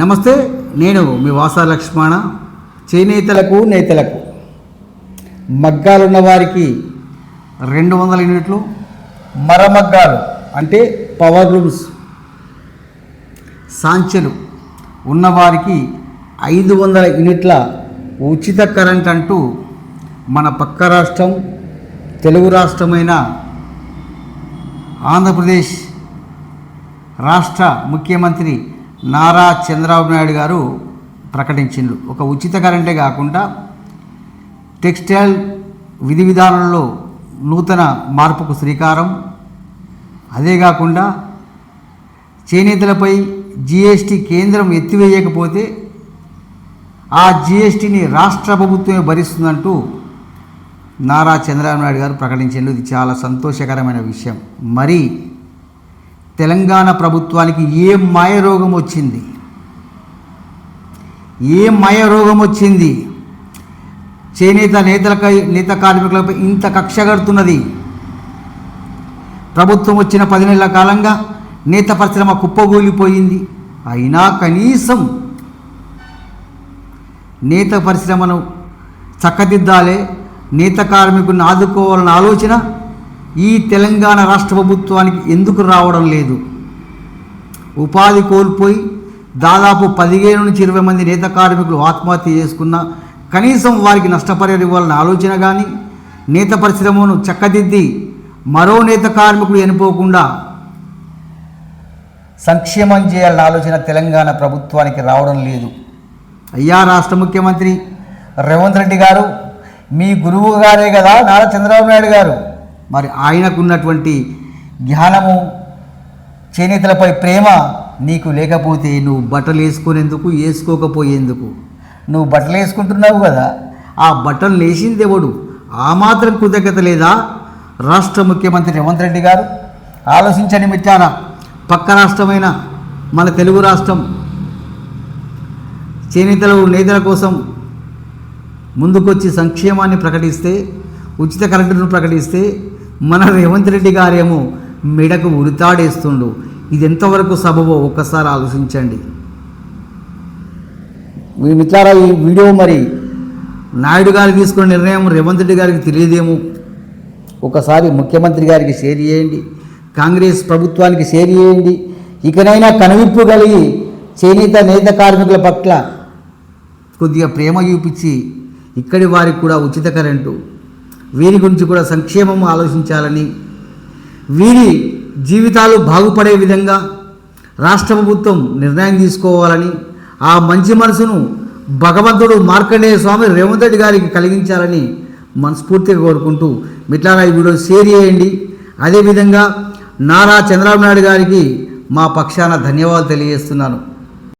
నమస్తే నేను మీ వాసా లక్ష్మణ చేనేతలకు నేతలకు. మగ్గాలున్న వారికి రెండు వందల యూనిట్లు మరమగ్గాలు అంటే పవర్ రూమ్స్ సాంచెలు ఉన్నవారికి ఐదు వందల యూనిట్ల ఉచిత కరెంట్ అంటూ మన పక్క రాష్ట్రం తెలుగు రాష్ట్రమైన ఆంధ్రప్రదేశ్ రాష్ట్ర ముఖ్యమంత్రి నారా చంద్రబాబు నాయుడు గారు ప్రకటించిండు ఒక ఉచిత కరెంటే కాకుండా టెక్స్టైల్ విధి విధానంలో నూతన మార్పుకు శ్రీకారం. అదే కాకుండా చేనేతలపై జీఎస్టీ కేంద్రం ఎత్తివేయకపోతే ఆ జీఎస్టీని రాష్ట్ర ప్రభుత్వమే భరిస్తుందంటూ నారా చంద్రబాబు నాయుడు గారు ప్రకటించారు ఇది చాలా సంతోషకరమైన విషయం. మరి తెలంగాణ ప్రభుత్వానికి ఏ మాయ రోగం వచ్చింది? ఏ మాయ రోగం వచ్చింది? చేనేత నేతలపై నేత కార్మికులపై ఇంత కక్ష కడుతున్నది? ప్రభుత్వం వచ్చిన పది నెలల కాలంగా నేత పరిశ్రమ కుప్పగూలిపోయింది. అయినా కనీసం నేత పరిశ్రమను చక్కదిద్దాలే నేత కార్మికులను ఆదుకోవాలన్న ఆలోచన ఈ తెలంగాణ రాష్ట్ర ప్రభుత్వానికి ఎందుకు రావడం లేదు? ఉపాధి కోల్పోయి దాదాపు పదిహేను నుంచి ఇరవై మంది నేత కార్మికులు ఆత్మహత్య చేసుకున్న కనీసం వారికి నష్టపరిహారం ఇవ్వాలన్న ఆలోచన కానీ నేత పరిశ్రమను చక్కదిద్ది మరో నేత కార్మికుడు చనిపోకుండా సంక్షేమం చేయాలన్న ఆలోచన తెలంగాణ ప్రభుత్వానికి రావడం లేదు. అయ్యా రాష్ట్ర ముఖ్యమంత్రి రేవంత్ రెడ్డి గారు మీ గురువు గారే కదా నారా చంద్రబాబు నాయుడు గారు. మరి ఆయనకున్నటువంటి జ్ఞానము చేనేతలపై ప్రేమ నీకు లేకపోతే నువ్వు బట్టలు వేసుకునేందుకు వేసుకోకపోయేందుకు. నువ్వు బట్టలు వేసుకుంటున్నావు కదా ఆ బట్టలు లేచింది ఎవడు? ఆ మాత్రం కృతజ్ఞత లేదా? రాష్ట్ర ముఖ్యమంత్రి రేవంత్ రెడ్డి గారు. ఆలోచించని మిత్రారా పక్క రాష్ట్రమైన మన తెలుగు రాష్ట్రం చేనేతలు నేతల కోసం ముందుకొచ్చి సంక్షేమాన్ని ప్రకటిస్తే ఉచిత కరెంటును ప్రకటిస్తే మన రేవంత్ రెడ్డి గారేమో మెడకు ఉరితాడేస్తుండు. ఇది ఎంతవరకు సబబో? ఒక్కసారి ఆలోచించండి. మీ మిత్రారా ఈ వీడియో మరి నాయుడు గారు తీసుకున్న నిర్ణయం రేవంత్ రెడ్డి గారికి తెలియదేమో? ఒకసారి ముఖ్యమంత్రి గారికి షేర్ చేయండి. కాంగ్రెస్ ప్రభుత్వానికి షేర్ చేయండి. ఇకనైనా కనువిప్పు కలిగి చేనేత నేత కార్మికుల పట్ల కొద్దిగా ప్రేమ చూపించి ఇక్కడి వారికి కూడా ఉచిత కరెంటు వీరి గురించి కూడా సంక్షేమం ఆలోచించాలని వీరి జీవితాలు బాగుపడే విధంగా రాష్ట్ర ప్రభుత్వం నిర్ణయం తీసుకోవాలని ఆ మంచి మనసును భగవంతుడు మార్కండేయ స్వామి రేవంత్ రెడ్డి గారికి కలిగించాలని మనస్ఫూర్తిగా కోరుకుంటూ మిట్లారా ఈ వీడియో షేర్ చేయండి. అదేవిధంగా నారా చంద్రబాబు నాయుడు గారికి మా పక్షాన ధన్యవాదాలు తెలియజేస్తున్నాను.